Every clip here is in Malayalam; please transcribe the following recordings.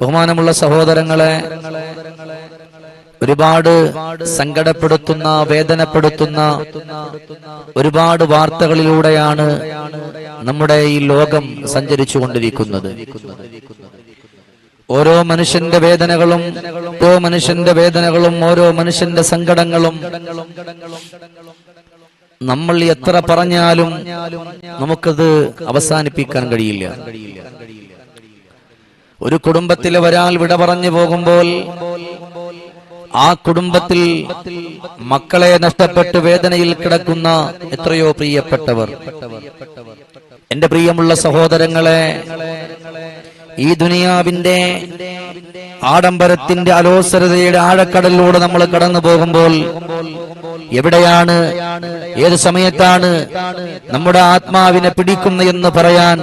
ബഹുമാനമുള്ള സഹോദരങ്ങളെ ഒരുപാട് സങ്കടപ്പെടുത്തുന്ന വേദനപ്പെടുത്തുന്ന ഒരുപാട് വാർത്തകളിലൂടെയാണ് നമ്മുടെ ഈ ലോകം സഞ്ചരിച്ചു കൊണ്ടിരിക്കുന്നത് ഓരോ മനുഷ്യന്റെ വേദനകളും ഓരോ മനുഷ്യന്റെ വേദനകളും ഓരോ മനുഷ്യന്റെ സങ്കടങ്ങളും നമ്മൾ എത്ര പറഞ്ഞാലും നമുക്കത് അവസാനിപ്പിക്കാൻ കഴിയില്ല. ഒരു കുടുംബത്തിലെ ഒരാൾ വിട പറഞ്ഞു പോകുമ്പോൾ ആ കുടുംബത്തിൽ മക്കളെ നഷ്ടപ്പെട്ട് വേദനയിൽ കിടക്കുന്ന എത്രയോ പ്രിയപ്പെട്ടവർ. എന്റെ പ്രിയമുള്ള സഹോദരങ്ങളെ ഈ ദുനിയാവിന്റെ ആഡംബരത്തിന്റെ അലോസരതയുടെ ആഴക്കടലിലൂടെ നമ്മൾ കടന്നു പോകുമ്പോൾ എവിടെയാണ്? ഏത് സമയത്താണ്? നമ്മുടെ ആത്മാവിനെ പിടിക്കുന്ന എന്ന് പറയാൻ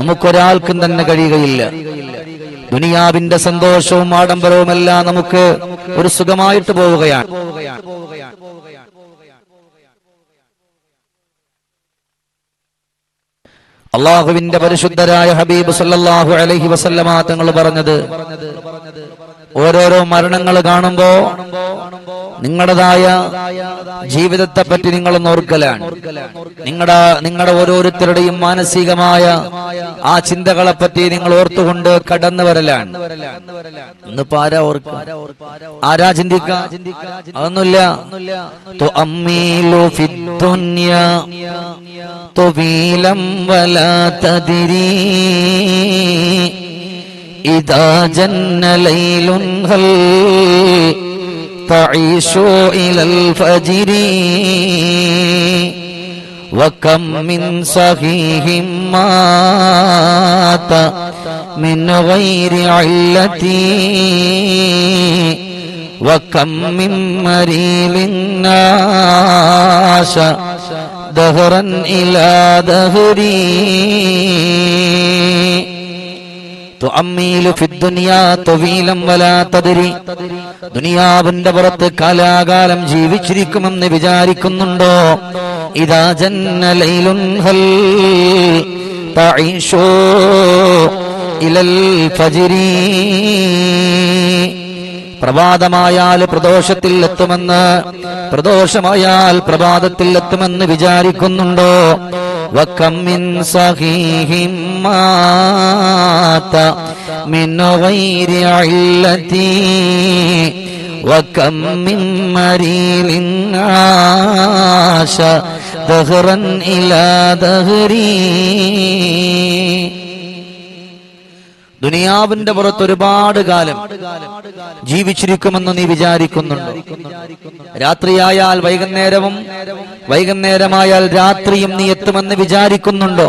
നമുക്കൊരാൾക്കും തന്നെ കഴിയുകയില്ല. ദുനിയാവിന്റെ സന്തോഷവും ആഡംബരവും എല്ലാം നമുക്ക് ഒരു സുഖമായിട്ട് പോവുകയാണ്. അള്ളാഹുവിന്റെ പരിശുദ്ധരായ ഹബീബ് സല്ലാഹു അലഹി വസല്ലമ തങ്ങൾ പറഞ്ഞത് ഓരോരോ മരണങ്ങൾ കാണുമ്പോ നിങ്ങളുടേതായ ജീവിതത്തെ പറ്റി നിങ്ങൾ ഓർക്കലാണ്. നിങ്ങളുടെ നിങ്ങളുടെ ഓരോരുത്തരുടെയും മാനസികമായ ആ ചിന്തകളെ പറ്റി നിങ്ങൾ ഓർത്തുകൊണ്ട് കടന്നു വരലാണ്. ആരാ ഓർക്ക? ചിന്തിക്ക? അതൊന്നുമില്ല. إذا جن ليل هل تعيش إلى الفجر؟ وكم من صحيح مات من غير علتي وكم من مريل ناش دهرا إلى دهري ദുനിയാവിന്റെ പുറത്ത് കാലാകാലം ജീവിച്ചിരിക്കുമെന്ന് വിചാരിക്കുന്നുണ്ടോ? ഇതാ ജന്ന ലൈലുൻ ഹൽ ഇലൽ ഫജ്രി. പ്രഭാതമായാൽ പ്രദോഷത്തിൽ എത്തുമെന്ന് പ്രദോഷമായാൽ പ്രഭാതത്തിൽ എത്തുമെന്ന് വിചാരിക്കുന്നുണ്ടോ വക്കമ്മിൻ സഹീഹിം മാത മിൻ ഗൈരി ഇല്ലതി وكم من مريل عاش دهرا إلى دهري ദുനിയാവിന്റെ പുറത്ത് ഒരുപാട് കാലം ജീവിച്ചിരിക്കുമെന്ന് നീ വിചാരിക്കുന്നുണ്ട് രാത്രിയായാൽ വൈകുന്നേരവും വൈകുന്നേരമായാൽ രാത്രിയും നീ എത്തുമെന്ന് വിചാരിക്കുന്നുണ്ടോ.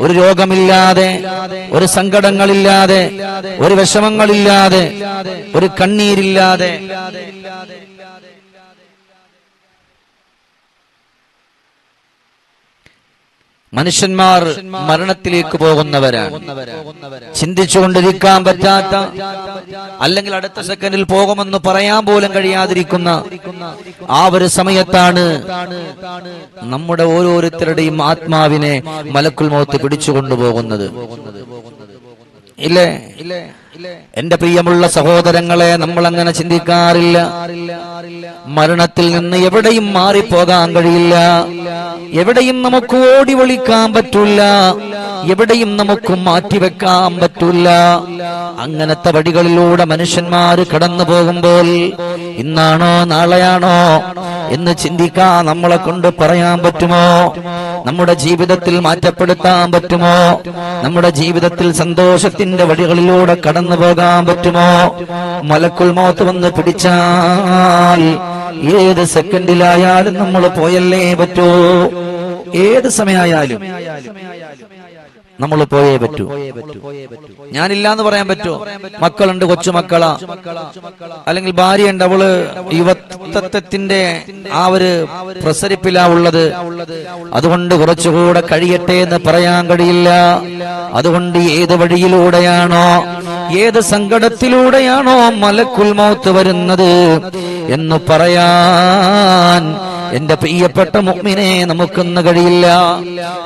ഒരു രോഗമില്ലാതെ ഒരു സങ്കടങ്ങളില്ലാതെ ഒരു വിഷമങ്ങളില്ലാതെ ഒരു കണ്ണീരില്ലാതെ മനുഷ്യന്മാർ മരണത്തിലേക്ക് പോകുന്നവരാണ്. ചിന്തിച്ചുകൊണ്ടിരിക്കാൻ പറ്റാത്ത അല്ലെങ്കിൽ അടുത്ത സെക്കൻഡിൽ പോകുമെന്ന് പറയാൻ പോലും കഴിയാതിരിക്കുന്ന ആ ഒരു സമയത്താണ് നമ്മുടെ ഓരോരുത്തരുടെയും ആത്മാവിനെ മലക്കുൽ മൗത്ത് പിടിച്ചുകൊണ്ടുപോകുന്നത് ഇല്ലേ? എന്റെ പ്രിയമുള്ള സഹോദരങ്ങളെ നമ്മൾ അങ്ങനെ ചിന്തിക്കാറില്ല. മരണത്തിൽ നിന്ന് എവിടെയും മാറിപ്പോകാൻ കഴിയില്ല. എവിടെയും നമുക്ക് ഓടി ഒളിക്കാൻ പറ്റൂല. എവിടെയും നമുക്ക് മാറ്റിവെക്കാൻ പറ്റൂല. അങ്ങനത്തെ വഴികളിലൂടെ മനുഷ്യന്മാർ കടന്നു പോകുമ്പോൾ ഇന്നാണോ നാളെയാണോ എന്ന് ചിന്തിക്കാ നമ്മളെ കൊണ്ട് പറയാൻ പറ്റുമോ? നമ്മുടെ ജീവിതത്തിൽ മാറ്റപ്പെടുത്താൻ പറ്റുമോ? നമ്മുടെ ജീവിതത്തിൽ സന്തോഷത്തിന്റെ വഴികളിലൂടെ കടന്നു പോകാൻ പറ്റുമോ? മലക്കുൽ മോത്ത് വന്ന് പിടിച്ചാൽ ഏത് സെക്കൻഡിലായാലും നമ്മൾ പോയല്ലേ പറ്റൂ? ഏത് സമയമായാലും നമ്മൾ പോയേ പറ്റൂ. ഞാനില്ല എന്ന് പറയാൻ പറ്റൂ. മക്കളുണ്ട് കൊച്ചുമക്കളാ. അല്ലെങ്കിൽ ഭാര്യയുണ്ട് അവൾ യുവത്വത്തിന്റെ ആ ഒരു പ്രസരിപ്പിലാ ഉള്ളത്. അതുകൊണ്ട് കുറച്ചുകൂടെ കഴിയട്ടെ എന്ന് പറയാൻ കഴിയില്ല. അതുകൊണ്ട് ഏത് വഴിയിലൂടെയാണോ ഏത് സങ്കടത്തിലൂടെയാണോ മലക്കുൽ മൗത്ത് വരുന്നത്? എന്ന് പറയാൻ എന്റെ പ്രിയപ്പെട്ട മുഗ്മിനെ നമുക്കൊന്ന് കഴിയില്ല.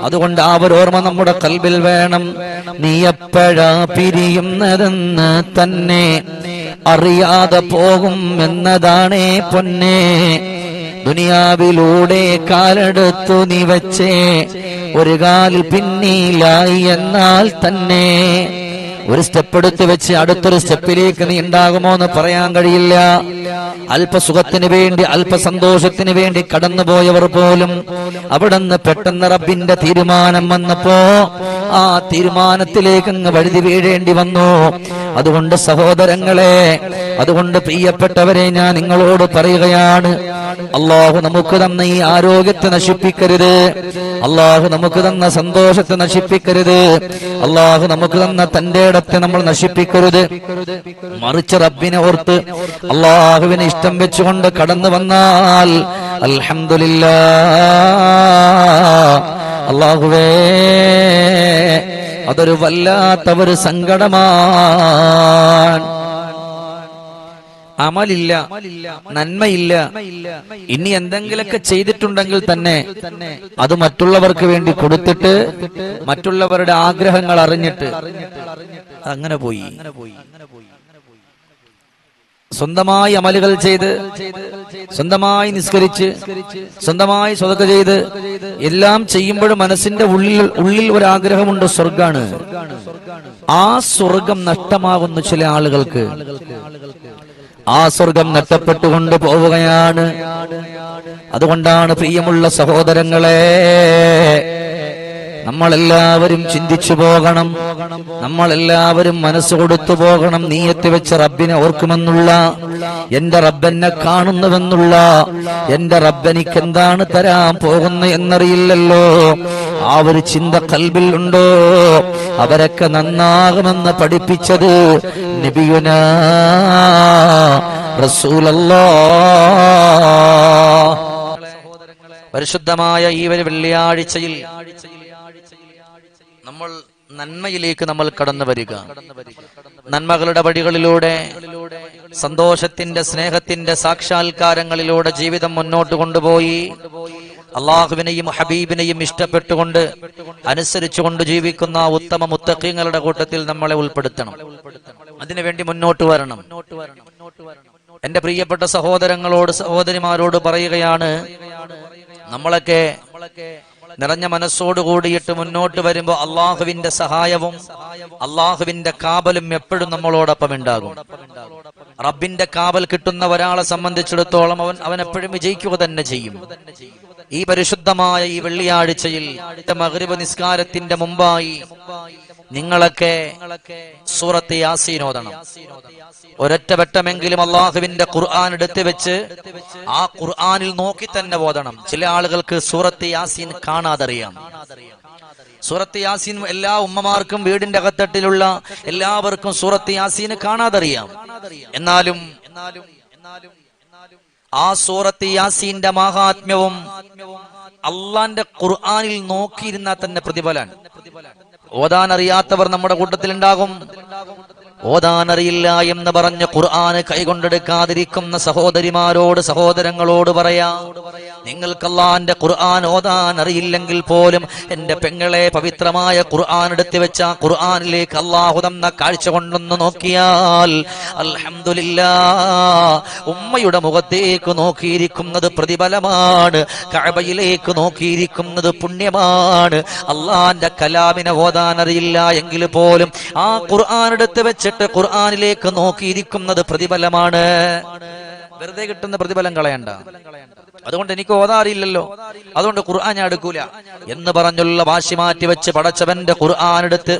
അതുകൊണ്ട് ആ ഒരു ഓർമ്മ നമ്മുടെ കൽബിൽ വേണം. നീ എപ്പോഴാ പിരിയുന്നതെന്ന് തന്നെ അറിയാതെ പോകും എന്നതാണേ പൊന്നെ. ദുനിയാവിലൂടെ കാലെടുത്തു നീ വച്ചേ. ഒരു കാലിൽ പിന്നിലായി എന്നാൽ തന്നെ ഒരു സ്റ്റെപ്പ് എടുത്ത് വെച്ച് അടുത്തൊരു സ്റ്റെപ്പിലേക്ക് നീ ഉണ്ടാകുമോ എന്ന് പറയാൻ കഴിയില്ല. അല്പസുഖത്തിന് വേണ്ടി അല്പസന്തോഷത്തിന് വേണ്ടി കടന്നുപോയവർ പോലും അവിടുന്ന് പെട്ടെന്ന് റബ്ബിന്റെ തീരുമാനം വന്നപ്പോ ആ തീരുമാനത്തിലേക്ക് അങ്ങ് വഴുതി വീഴേണ്ടി വന്നു. അതുകൊണ്ട് സഹോദരങ്ങളെ അതുകൊണ്ട് പ്രിയപ്പെട്ടവരെ ഞാൻ നിങ്ങളോട് പറയുകയാണ് അള്ളാഹു നമുക്ക് തന്ന ഈ ആരോഗ്യത്തെ നശിപ്പിക്കരുത്. അള്ളാഹു നമുക്ക് തന്ന സന്തോഷത്തെ നശിപ്പിക്കരുത്. അള്ളാഹു നമുക്ക് തന്ന തന്റെ ഇടത്തെ നമ്മൾ നശിപ്പിക്കരുത്. മറിച്ച് റബ്ബിനെ ഓർത്ത് അള്ളാഹുവിനെ ഇഷ്ടം വെച്ചുകൊണ്ട് കടന്നു വന്നാൽ അൽഹമില്ല അള്ളാഹുവേ അതൊരു വല്ലാത്ത ഒരു സങ്കടമാണ്. അമലില്ല നന്മയില്ല. ഇനി എന്തെങ്കിലൊക്കെ ചെയ്തിട്ടുണ്ടെങ്കിൽ തന്നെ അത് മറ്റുള്ളവർക്ക് വേണ്ടി കൊടുത്തിട്ട് മറ്റുള്ളവരുടെ ആഗ്രഹങ്ങൾ അറിഞ്ഞിട്ട് അങ്ങനെ പോയി. സ്വന്തമായി അമലുകൾ ചെയ്ത് സ്വന്തമായി നിസ്കരിച്ച് സ്വന്തമായി സ്വതക്ക ചെയ്ത് എല്ലാം ചെയ്യുമ്പോഴും മനസ്സിന്റെ ഉള്ളിൽ ഉള്ളിൽ ഒരു ആഗ്രഹമുണ്ട് സ്വർഗാണ് ആ സ്വർഗം നഷ്ടമാകുന്നു ചില ആളുകൾക്ക്. ആ സ്വർഗം നഷ്ടപ്പെട്ടുകൊണ്ട് പോവുകയാണ്. അതുകൊണ്ടാണ് പ്രിയമുള്ള സഹോദരങ്ങളെ നമ്മളെല്ലാവരും ചിന്തിച്ചു പോകണം. നമ്മളെല്ലാവരും മനസ്സ് കൊടുത്തു പോകണം. നീയത്തി വെച്ച റബ്ബിനെ ഓർക്കുമെന്നുള്ള എന്റെ റബ്ബെന്നെ കാണുന്നുവെന്നുള്ള എന്റെ റബ്ബെനിക്ക് എന്താണ് തരാൻ പോകുന്ന എന്നറിയില്ലല്ലോ. ആ ഒരു ചിന്ത കൽബിൽ ഉണ്ടോ? അവരൊക്കെ നന്നാകുമെന്ന് പഠിപ്പിച്ചത് നബിയുന പരിശുദ്ധമായ ഈ ഒരു വെള്ളിയാഴ്ചയിൽ നമ്മൾ നന്മയിലേക്ക് നമ്മൾ കടന്നു വരിക. നന്മകളുടെ വഴികളിലൂടെ സന്തോഷത്തിന്റെ സ്നേഹത്തിന്റെ സാക്ഷാത്കാരങ്ങളിലൂടെ ജീവിതം മുന്നോട്ട് കൊണ്ടുപോയി. അള്ളാഹുവിനെയും ഹബീബിനെയും ഇഷ്ടപ്പെട്ടുകൊണ്ട് അനുസരിച്ചുകൊണ്ട് ജീവിക്കുന്ന ഉത്തമ മുത്തക്കീങ്ങളുടെ കൂട്ടത്തിൽ നമ്മളെ ഉൾപ്പെടുത്തണം. അതിനുവേണ്ടി മുന്നോട്ട് വരണം. എന്റെ പ്രിയപ്പെട്ട സഹോദരങ്ങളോട് സഹോദരിമാരോട് പറയുകയാണ് നമ്മളൊക്കെ നിറഞ്ഞ മനസ്സോട് കൂടിയിട്ട് മുന്നോട്ട് വരുമ്പോൾ അള്ളാഹുവിന്റെ സഹായവും അള്ളാഹുവിന്റെ കാബലും എപ്പോഴും നമ്മളോടൊപ്പം ഉണ്ടാകും. റബ്ബിന്റെ കാവൽ കിട്ടുന്ന ഒരാളെ സംബന്ധിച്ചിടത്തോളം അവൻ അവൻ എപ്പോഴും വിജയിക്കുക തന്നെ ചെയ്യും. ഈ പരിശുദ്ധമായ ഈ വെള്ളിയാഴ്ചയിൽ മഗ്രിബ് നിസ്കാരത്തിന്റെ മുമ്പായി നിങ്ങളൊക്കെ സൂറത്ത് യാസീൻ ഓതണം. ഒരൊറ്റ വട്ടമെങ്കിലും അള്ളാഹുവിന്റെ ഖുർആൻ എടുത്ത് വെച്ച് ആ ഖുർആനിൽ നോക്കി തന്നെ ഓതണം. ചില ആളുകൾക്ക് സൂറത്ത് യാസീൻ കാണാതറിയാം. സൂറത്ത് യാസീൻ എല്ലാ ഉമ്മമാർക്കും വീടിന്റെ അകത്തട്ടിലുള്ള എല്ലാവർക്കും സൂറത്ത് യാസീൻ കാണാതറിയാം. എന്നാലും ആ സൂറത്ത് യാസീന്റെ മഹാത്മ്യവും അള്ളാന്റെ ഖുർആാനിൽ നോക്കിയിരുന്നാൽ തന്നെ പ്രതിഫലൻ ഓതാൻ അറിയാത്തവർ നമ്മുടെ കൂട്ടത്തിലുണ്ടാകും. ഓതാനറിയില്ല എന്ന് പറഞ്ഞ് ഖുർആന് കൈകൊണ്ടെടുക്കാതിരിക്കുന്ന സഹോദരിമാരോട് സഹോദരങ്ങളോട് പറയാ നിങ്ങൾക്ക് അള്ളാന്റെ ഖുർആൻ ഓതാൻ അറിയില്ലെങ്കിൽ പോലും എന്റെ പെങ്ങളെ പവിത്രമായ ഖുർആൻ എടുത്തു വെച്ച ഖുർആാനിലേക്ക് അള്ളാഹു തന്ന കാഴ്ച കൊണ്ടൊന്ന് നോക്കിയാൽ അൽഹംദുലില്ലാ ഉമ്മയുടെ മുഖത്തേക്ക് നോക്കിയിരിക്കുന്നത് പ്രതിഫലമാണ് കഴബയിലേക്ക് നോക്കിയിരിക്കുന്നത് പുണ്യമാണ്. അള്ളാന്റെ കലാമിനെ ഓതാൻ അറിയില്ല എങ്കിൽ പോലും ആ ഖുർആൻ എടുത്ത് എന്നിട്ട് ഖുർആാനിലേക്ക് നോക്കിയിരിക്കുന്നത് പ്രതിഫലമാണ്. വെറുതെ കിട്ടുന്ന പ്രതിഫലം കളയണ്ട. അതുകൊണ്ട് എനിക്ക് ഓതാറിയില്ലല്ലോ അതുകൊണ്ട് ഖുർആൻ ഞാൻ എടുക്കൂല. എന്ന് പറഞ്ഞുള്ള വാശി മാറ്റി വെച്ച് പടച്ചവന്റെ ഖുർആൻ എടുത്ത്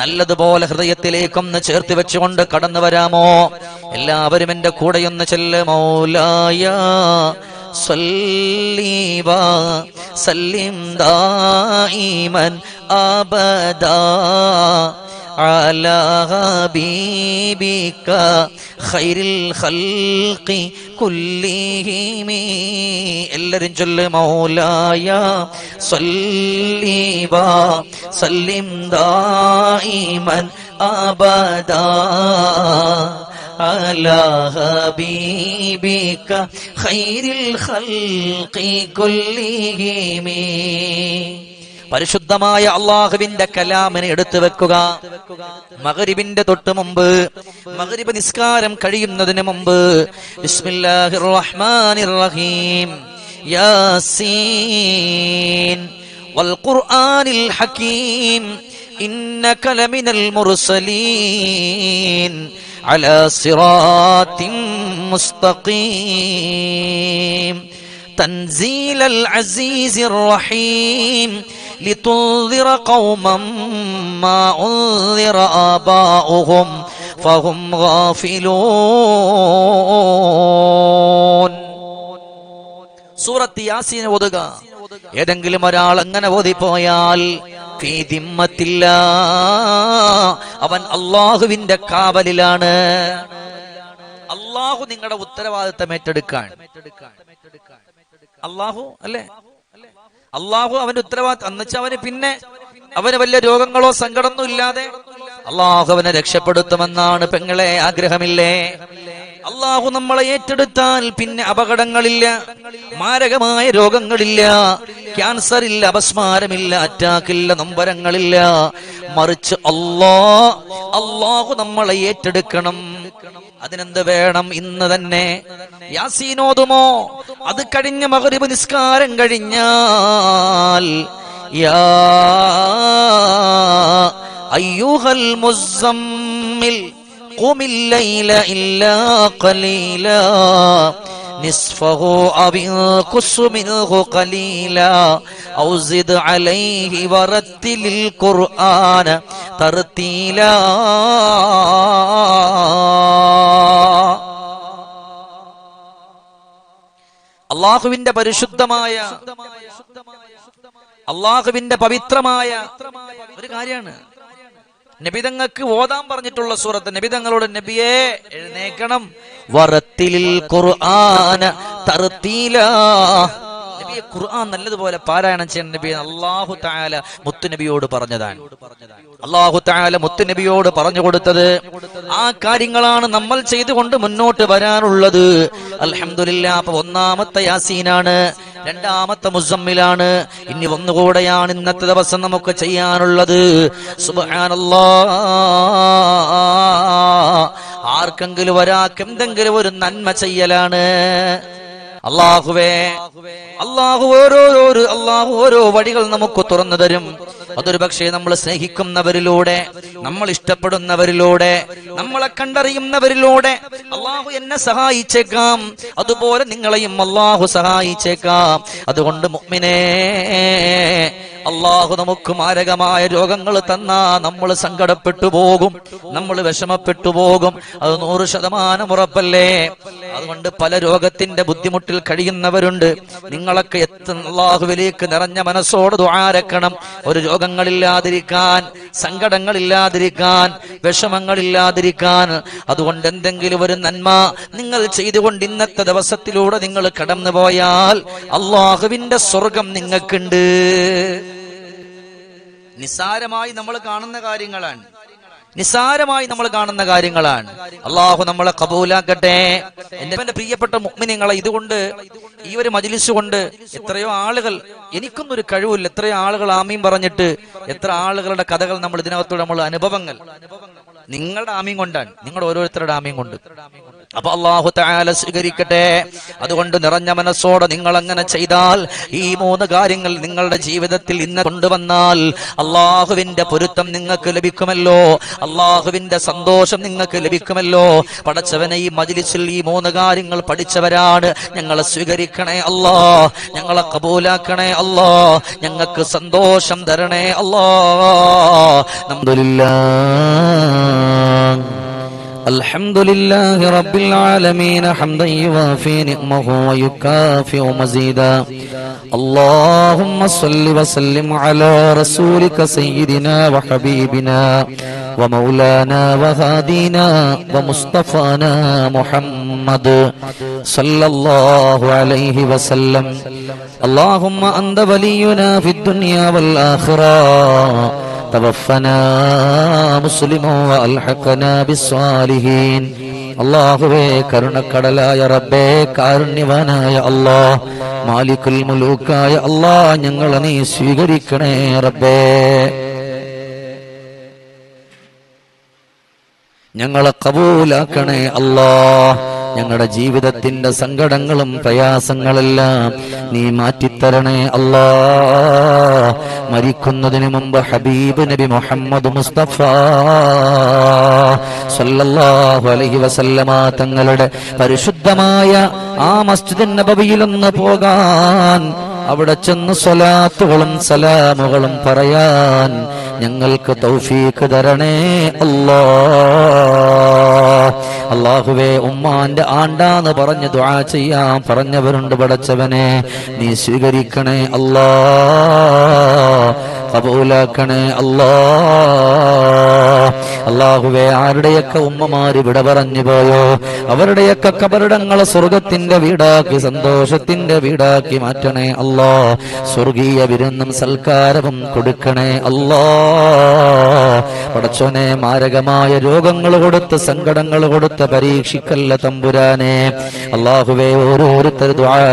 നല്ലതുപോലെ ഹൃദയത്തിലേക്കൊന്ന് ചേർത്ത് വെച്ചുകൊണ്ട് കടന്നു വരാമോ? എല്ലാവരും എന്റെ കൂടെയൊന്ന് ചെല്ല്. മൗലായ സല്ലീവ സല്ലിം ദായിമൻ അബദാ. على حبيبك خير الخلق كلهم എല്ലാരും ചൊല്ല് മൗലായ صلي وسلم دائما أبدا على حبيبك خير الخلق كلهم പരിശുദ്ധമായ അള്ളാഹുവിന്റെ കലാമിനെ എടുത്തു വെക്കുക മകരിബിന്റെ തൊട്ട് മുമ്പ് മകരിബ് നിസ്കാരം കഴിയുന്നതിന് മുമ്പ് ബിസ്മില്ലാഹിർ റഹ്മാനിർ റഹീം യാസീൻ വൽ ഖുർആനിൽ ഹകീം إنك لمن المرسلين على صراط مستقيم تنزيل العزيز الرحيم لتنذر قوما ما أنذر آباؤهم فهم غافلون സൂറത്ത് യാസീനെ ഓതുക ഏതെങ്കിലും ഒരാൾ അങ്ങനെ ഓതിപ്പോയാൽ ഫീ ദിമ്മത്തില്ല അവൻ അള്ളാഹുവിന്റെ കാവലിലാണ് അള്ളാഹു നിങ്ങളുടെ ഉത്തരവാദിത്തം ഏറ്റെടുക്കാൻ അള്ളാഹു അല്ലേ അള്ളാഹു അവന്റെ ഉത്തരവാദിത്വം എന്നുവെച്ചാൽ അവന് പിന്നെ അവന് വലിയ രോഗങ്ങളോ സങ്കടമൊന്നും ഇല്ലാതെ അള്ളാഹു അവനെ രക്ഷപ്പെടുത്തുമെന്നാണ് പെങ്ങളെ ആഗ്രഹമില്ലേ? അള്ളാഹു നമ്മളെ ഏറ്റെടുത്താൽ പിന്നെ അപകടങ്ങളില്ല മാരകമായ രോഗങ്ങളില്ല ക്യാൻസർ ഇല്ല അപസ്മാരമില്ല അറ്റാക്കില്ല നമ്പരങ്ങളില്ല. മറിച്ച് അള്ളാ അള്ളാഹു നമ്മളെ ഏറ്റെടുക്കണം. അതിനെന്ത് വേണം ഇന്ന് തന്നെ യാസീനോതുമോ അത് കഴിഞ്ഞ മകരിബ് നിസ്കാരം കഴിഞ്ഞാൽ യാ അയ്യുഹൽ മുസമ്മിൽ قم الليل إلا قليلا نصفه أو انقص منه قليلا أو زد عليه ورتل القرآن ترتيلا അള്ളാഹുവിന്റെ പരിശുദ്ധമായ അള്ളാഹുവിന്റെ പവിത്രമായ ഒരു കാര്യമാണ് നബിതങ്ങൾക്ക് ഓതാൻ പറഞ്ഞിട്ടുള്ള സൂറത്ത് നബിതങ്ങളോട് നബിയെ എഴുന്നേക്കണം വറത്തിൽ ഖുർആന തർത്തീല. നബിയെ ഖുർആൻ നല്ലതുപോലെ പാരായണം ചെയ്യണം നബി അള്ളാഹു താല മുത്തുനബിയോട് പറഞ്ഞതാണ്. അള്ളാഹു താല മുത്തുനബിയോട് പറഞ്ഞു കൊടുത്തത് ആ കാര്യങ്ങളാണ് നമ്മൾ ചെയ്തുകൊണ്ട് മുന്നോട്ട് വരാനുള്ളത്. അലഹമില്ല അപ്പൊ ഒന്നാമത്തെ യാസീനാണ് രണ്ടാമത്തെ മുസമ്മിലാണ് ഇനി ഒന്നുകൂടെയാണ് ഇന്നത്തെ ദിവസം നമുക്ക് ചെയ്യാനുള്ളത്. ആർക്കെങ്കിലും ഒരാൾക്ക് എന്തെങ്കിലും ഒരു നന്മ ചെയ്യലാണ്. അള്ളാഹുവേ അള്ളാഹു ഓരോരോ അള്ളാഹു ഓരോ വഴികൾ നമുക്ക് തുറന്നു തരും. അതൊരു പക്ഷേ നമ്മൾ സ്നേഹിക്കുന്നവരിലൂടെ നമ്മൾ ഇഷ്ടപ്പെടുന്നവരിലൂടെ നമ്മളെ കണ്ടറിയുന്നവരിലൂടെ അള്ളാഹു എന്നെ സഹായിച്ചേക്കാം. അതുപോലെ നിങ്ങളെയും അള്ളാഹു സഹായിച്ചേക്കാം. അതുകൊണ്ട് മുഅ്മിനേ അള്ളാഹു നമുക്ക് മാരകമായ രോഗങ്ങൾ തന്നാ നമ്മൾ സങ്കടപ്പെട്ടു പോകും നമ്മൾ വിഷമപ്പെട്ടു പോകും. അത് നൂറ് ശതമാനം ഉറപ്പല്ലേ? അതുകൊണ്ട് പല രോഗത്തിന്റെ ബുദ്ധിമുട്ടിൽ കഴിയുന്നവരുണ്ട്. നിങ്ങളൊക്കെ എത്തുന്ന അള്ളാഹുവിലേക്ക് നിറഞ്ഞ മനസ്സോട് ദ്വാരക്കണം ഒരു രോഗങ്ങളില്ലാതിരിക്കാൻ സങ്കടങ്ങളില്ലാതിരിക്കാൻ വിഷമങ്ങളില്ലാതിരിക്കാൻ. അതുകൊണ്ട് എന്തെങ്കിലും ഒരു നന്മ നിങ്ങൾ ചെയ്തുകൊണ്ട് ഇന്നത്തെ ദിവസത്തിലൂടെ നിങ്ങൾ കടന്നു പോയാൽ അള്ളാഹുവിന്റെ സ്വർഗം നിങ്ങൾക്കുണ്ട്. നിസ്സാരമായി നമ്മൾ കാണുന്ന കാര്യങ്ങളാണ്. നിസാരമായി നമ്മൾ കാണുന്ന കാര്യങ്ങളാണ്. അള്ളാഹു നമ്മളെ കബൂലാക്കട്ടെ. എന്റെ പ്രിയപ്പെട്ട മുഗ്മിനിങ്ങളെ ഇതുകൊണ്ട് ഈ ഒരു മജിലിസ് കൊണ്ട് എത്രയോ ആളുകൾ എനിക്കൊന്നും ഒരു കഴിവില്ല. എത്രയോ ആളുകൾ ആമീം പറഞ്ഞിട്ട് എത്ര ആളുകളുടെ കഥകൾ നമ്മൾ ഇതിനകത്തൂടെ നമ്മൾ അനുഭവങ്ങൾ. നിങ്ങളുടെ ആമീം കൊണ്ടാണ്. നിങ്ങളുടെ ഓരോരുത്തരുടെ ആമീം കൊണ്ട്. അപ്പൊ അള്ളാഹു താല സ്വീകരിക്കട്ടെ. അതുകൊണ്ട് നിറഞ്ഞ മനസ്സോടെ നിങ്ങൾ അങ്ങനെ ചെയ്താൽ ഈ മൂന്ന് കാര്യങ്ങൾ നിങ്ങളുടെ ജീവിതത്തിൽ ഇന്ന് കൊണ്ടുവന്നാൽ അള്ളാഹുവിന്റെ പൊരുത്തം നിങ്ങൾക്ക് ലഭിക്കുമല്ലോ. അള്ളാഹുവിന്റെ സന്തോഷം നിങ്ങൾക്ക് ലഭിക്കുമല്ലോ. പഠിച്ചവനെ ഈ മജിലിസിൽ ഈ മൂന്ന് കാര്യങ്ങൾ പഠിച്ചവരാണ്. ഞങ്ങളെ സ്വീകരിക്കണേ അല്ലാ. ഞങ്ങളെ കബൂലാക്കണേ അല്ലാ. ഞങ്ങൾക്ക് സന്തോഷം തരണേ അല്ലാ. അൽഹംദുലില്ലാ. الحمد لله رب العالمين حمدا يوافي نعمه ويكافئ مزيدا اللهم صل وسلم على رسولك سيدنا وحبيبنا ومولانا وهادينا ومصطفانا محمد صلى الله عليه وسلم اللهم أنت ولينا في الدنيا والآخرة توفنا مسلما والحقنا بالصالحين അള്ളാഹുവേ കരുണക്കടലായ റബ്ബേ കാരുണ്യവാനായ അല്ലാ മാലിക്കുൽ മുലൂക്കായ അല്ലാ ഞങ്ങളെ നീ സ്വീകരിക്കണേ റബ്ബേ ഞങ്ങളെ കബൂലാക്കണേ അല്ലാ ഞങ്ങളുടെ ജീവിതത്തിന്റെ സങ്കടങ്ങളും പ്രയാസങ്ങളെല്ലാം നീ മാറ്റിത്തരണേ അല്ലാ. മരിക്കുന്നതിന് മുമ്പ് ഹബീബ് നബി മുഹമ്മദ് മുസ്തഫ സല്ലല്ലാഹു അലൈഹി വസല്ലമ തങ്ങളുടെ പരിശുദ്ധമായ ആ മസ്ജിദ് നബവിയിലൊന്ന് പോകാൻ അവിടെ ചെന്ന് സ്വലാത്തുകളും സലാമുകളും പറയാൻ ഞങ്ങൾക്ക് തൗഫീക്ക് തരണേ അല്ലാ. അള്ളാഹുവേ ഉമ്മാന്റെ ആണ്ടാന്ന് പറഞ്ഞ് ദുആ ചെയ്യാൻ പറഞ്ഞവരുണ്ട് പടച്ചവനെ. നീ സ്വീകരിക്കണേ അല്ലാ. കബൂലാക്കണേ അല്ലാ. അള്ളാഹുവേ ആരുടെയൊക്കെ ഉമ്മമാര് വിട പറഞ്ഞു പോയോ? അവരുടെയൊക്കെ കബറിടങ്ങളെ സ്വർഗത്തിന്റെ വീടാക്കി സന്തോഷത്തിന്റെ വീടാക്കി മാറ്റണേ അല്ലോ. സ്വർഗീയ വിരുന്നും സൽക്കാരവും കൊടുക്കണേ അല്ലോ. പടച്ചോനെ മാരകമായ രോഗങ്ങൾ കൊടുത്ത് സങ്കടങ്ങൾ കൊടുത്ത് പരീക്ഷിക്കല്ല തമ്പുരാനെ. അള്ളാഹുവേ ഓരോരുത്തർ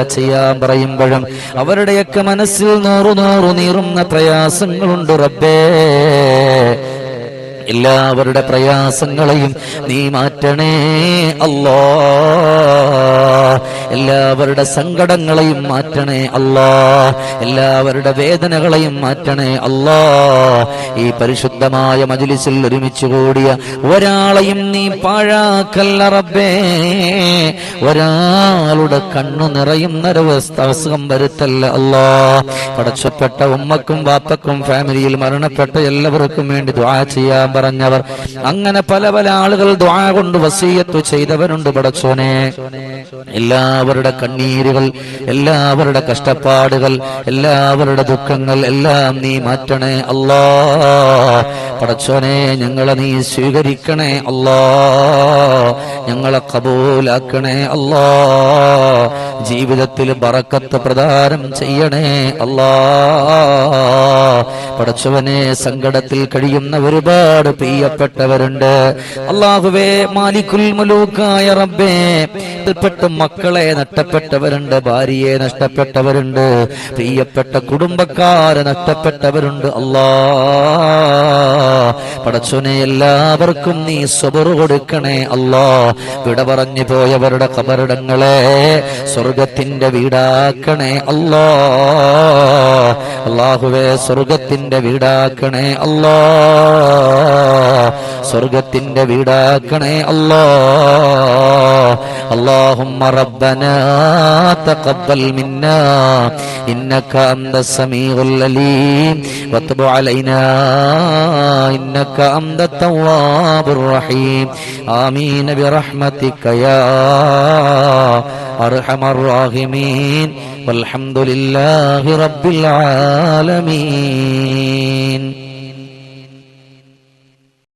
ചെയ്യാൻ പറയുമ്പോഴും അവരുടെയൊക്കെ മനസ്സിൽ നൂറു നൂറു നീറുന്ന പ്രയാസങ്ങളുണ്ട് റബ്ബേ. എല്ലാവരുടെ പ്രയാസങ്ങളെയും നീ മാറ്റണേ അല്ലാ. എല്ലാവരുടെ സങ്കടങ്ങളെയും മാറ്റണേ അല്ലാ. എല്ലാവരുടെ വേദനകളെയും മാറ്റണേ അല്ലാ. ഈ പരിശുദ്ധമായ മജിലിസിൽ ഒരുമിച്ച് കൂടിയ ഒരാളെയും നീ പാഴാക്കല്ല റബ്ബേ. ഒരാളുടെ കണ്ണു നിറയുന്ന അസുഖം വരുത്തല്ല അല്ലാ. പടച്ചപ്പെട്ട ഉമ്മക്കും വാപ്പക്കും ഫാമിലിയിൽ മരണപ്പെട്ട എല്ലാവർക്കും വേണ്ടി ദ്വാ ചെയ്യാൻ പറഞ്ഞവർ. അങ്ങനെ പല പല ആളുകൾ ദ്വാ കൊണ്ട് വസീയത്ത് ചെയ്തവരുണ്ട് പടച്ചോനെ. എല്ലാവരുടെ കണ്ണീരുകൾ എല്ലാവരുടെ കഷ്ടപ്പാടുകൾ എല്ലാവരുടെ ദുഃഖങ്ങൾ എല്ലാം നീ മാറ്റണേ അല്ലാ. പടച്ചോനെ ഞങ്ങളെ നീ സ്വീകരിക്കണേ അല്ലാ. ഞങ്ങളെ കബൂലാക്കണേ അല്ലാ. ജീവിതത്തിൽ ബറക്കത്ത് പ്രദാനം ചെയ്യണേ അല്ലാ പടച്ചവനെ സങ്കടത്തിൽ കഴിയുന്ന ഒരുപാട് പ്രിയപ്പെട്ടവരുണ്ട്. അള്ളാഹുവേ മാലിക്കുൽ മുലൂക്കായ റബ്ബേ പ്പെട്ട മക്കളെ നഷ്ടപ്പെട്ടവരുണ്ട് ഭാര്യയെ നഷ്ടപ്പെട്ടവരുണ്ട് പ്രിയപ്പെട്ട കുടുംബക്കാരെ നഷ്ടപ്പെട്ടവരുണ്ട് അല്ലാ പടച്ചോനെ എല്ലാവർക്കും നീ സ്വബറ് കൊടുക്കണേ അല്ലാ വിട പറഞ്ഞു പോയവരുടെ കബറിടങ്ങളെ സ്വർഗത്തിന്റെ വീടാക്കണേ അല്ലാ അള്ളാഹുവേ സ്വർഗത്തിന്റെ വീടാക്കണേ അല്ലാ സ്വർഗത്തിന്റെ വീടാക്കണേ അല്ലാ اللهم ربنا تقبل منا إنك أنت السميع العليم وتب علينا إنك أنت التواب الرحيم آمين برحمتك يا أرحم الراحمين والحمد لله رب العالمين.